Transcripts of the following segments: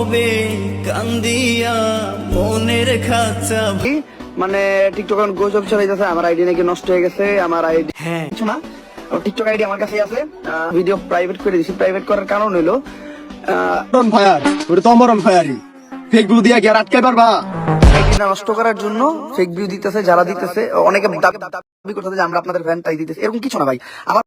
হবে কান্দিয়া মনের খাঁচা মানে টিকটক এখন গোজব চালাইতেছে আমার আইডি নাকি নষ্ট হয়ে গেছে আমার আইডি হ্যাঁ। কিছু না। টিকটক আইডি আমার কাছে আছে। ভিডিও প্রাইভেট করে দিছি। প্রাইভেট করার কারণ হলো ফায়ার ওটা তো ফায়ারই ফেক ভিউ দিয়া গিয়ে পারবা? নষ্ট করার জন্য ফেক ভিউ দিতেছে যারা দিতেছে। অনেকে দাবি করতেছে যে আমরা আপনাদের ফ্যান তাই দিতেছে। এরকম কিছু না ভাই। আমার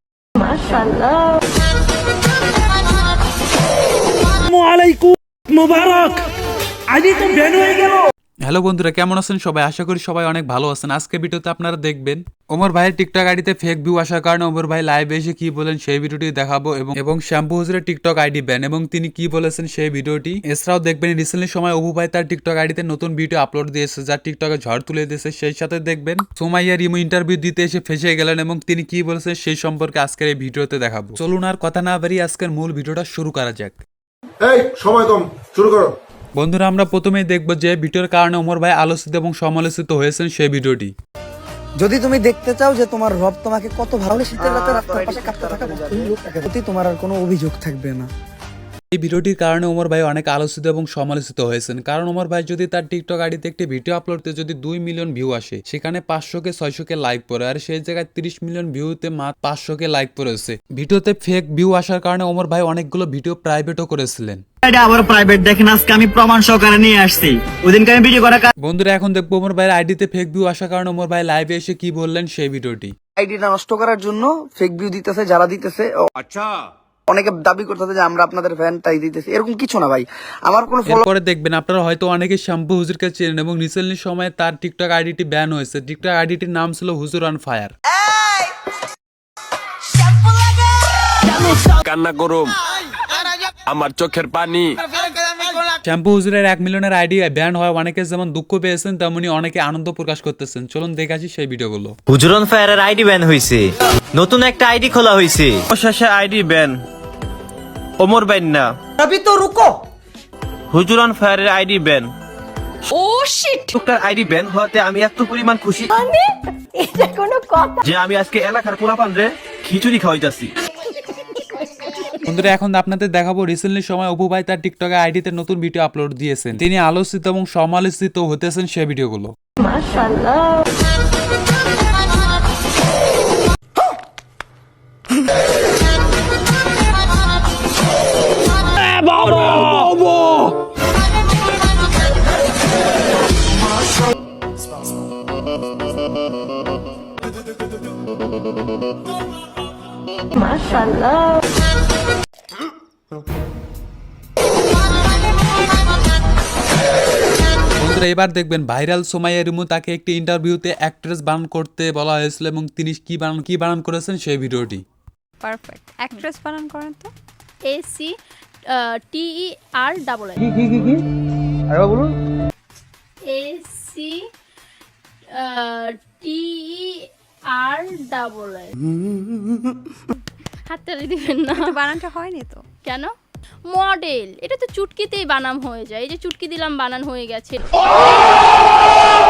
হ্যালো বন্ধুরা, কেমন আছেন সবাই? আশা করি সবাই অনেক ভালো আছেন। আজকে ভিডিওতে আপনারা দেখবেন, ওমর ভাইয়ের টিকটক আইডিতে ফেক ভিউ আসার কারণে ওমর ভাই লাইভে এসে কি বলেন সেই ভিডিওটি দেখাবো এবং এবং শ্যাম্পু হুজুরের টিকটক আইডি ব্যান এবং তিনি কি বলেছেন সেই ভিডিওটি। এছাড়াও দেখবেন রিসেন্টলি সময় অবু ভাই তার টিকটক আইডিতে নতুন ভিডিও আপলোড দিয়েছে যা টিকটকে ঝড় তুলে দিয়েছে। সেই সাথে দেখবেন, সোমাইয়া রিমু ইন্টারভিউ দিতে এসে ফেসে গেলেন এবং তিনি কি বলেছেন সেই সম্পর্কে আজকের এই ভিডিওতে দেখাবো। চলুন আর কথা না বাড়িয়ে আজকের মূল ভিডিওটা শুরু করা যাক। এই সময় কম শুরু করো। বন্ধুরা আমরা প্রথমেই দেখব যে ভিডিওর কারণে ওমর ভাই আলোচিত এবং সমালোচিত হয়েছেন সেই ভিডিওটি। যদি তুমি দেখতে চাও যে তোমার রব তোমাকে কত ভালো শীতের রাতে রাস্তার পাশে কাঁপতে থাকা প্রতি তোমার আর কোনো অভিযোগ থাকবে না। এই ভিডিওটির কারণে ওমর ভাই অনেক আলোচিত এবং সমালোচিত হয়েছেন। কারণ ওমর ভাই যদি তার টিকটক আইডিতে একটি ভিডিও আপলোড করতে যদি দুই মিলিয়ন ভিউ আসে সেখানে পাঁচশো কে ছয়শো কে লাইক পড়ে আর সেই জায়গায় তিরিশ মিলিয়ন ভিউতে মাত্র পাঁচশো কে লাইক পড়েছে। ভিডিওতে ফেক ভিউ আসার কারণে ওমর ভাই অনেকগুলো ভিডিও প্রাইভেটও করেছিলেন। আবার প্রাইভেট দেখেন আজকে আমি প্রমাণ সহকারে নিয়ে আসছি। ওদিনকে আমি ভিডিও করা বন্ধুরা এখন দেখব ওমর ভাইয়ের আইডিতে ফেক ভিউ আসার কারণে ওমর ভাই লাইভে এসে কি বললেন সেই ভিডিওটি আইডিটা নষ্ট করার জন্য ফেক ভিউ দিতেছে যারা দিতেছে আচ্ছা। অনেকে দাবি করতেছে যে আমরা আপনাদের ফ্যান তাই দিতেছি এরকম কিছু না ভাই আমার কোনো ফলো করে দেখবেন আপনারা হয়তো অনেকে শ্যাম্পু হুজুরকে চেনেন এবং রিসেন্টলি সময়ে তার টিকটক আইডিটি ব্যান হয়েছে টিকটক আইডিটির নাম ছিল হুজুর অন ফায়ার কান্না গরম আমার চোখের পানি শ্যাম্পু হুজুরের এক মিলিয়নের আইডি ব্যান হয় অনেকে যেমন দুঃখ পেয়েছেন তেমনি অনেকে আনন্দ প্রকাশ করতেছেন। চলুন দেখাচ্ছি সেই ভিডিওগুলো। হুজুরন ফায়ারের আইডি ব্যান হইছে। নতুন একটা আইডি খোলা হইছে। শেষে আইডি ব্যান ওমর বাইন না। তবে তো রুকো। হুজুরন ফায়ারের আইডি ব্যান ও শিট লোকটার আইডি ব্যান হওয়াতে আমি এত পরিমাণ খুশি। এটা কোনো কথা। যে আমি আজকে এলাকার পোলাপান রে খিচুড়ি খাওয়াইতাছি। বন্ধুরা, এখন আপনাদের দেখাবো রিসেন্টলি সময় অপু ভাই তার টিকটকে আইডিতে নতুন ভিডিও আপলোড দিয়েছেন। তিনি আলোচিত এবং সমালোচিত হতেছেন সেই ভিডিওগুলো মাশাআল্লাহ এবার দেখবেন ভাইরাল সোমাইয়া রিমু তাকে একটি ইন্টারভিউতে অ্যাক্ট্রেস বানান করতে বলা হয়েছিল এবং তিনি কি বানান কি বানান করেছেন সেই ভিডিওটি। পারফেক্ট। অ্যাক্ট্রেস বানান করেন তো? A C T E R double N A C T E R double হাততালি দিবেন না। বানানটা হয়নি তো। কেন? মডেল। এটা তো চুটকিতেই বানাম হয়ে যায়। এই যে চুটকি দিলাম বানান হয়ে গেছে।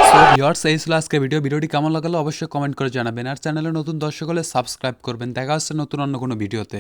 সো ভিউয়ার্স এই ছিল আজকে ভিডিও ভিডিওটি কেমন লাগল অবশ্যই কমেন্ট করে জানাবেন। আর চ্যানেলে নতুন দর্শক হলে সাবস্ক্রাইব করবেন। দেখা হচ্ছে নতুন অন্য কোনো ভিডিওতে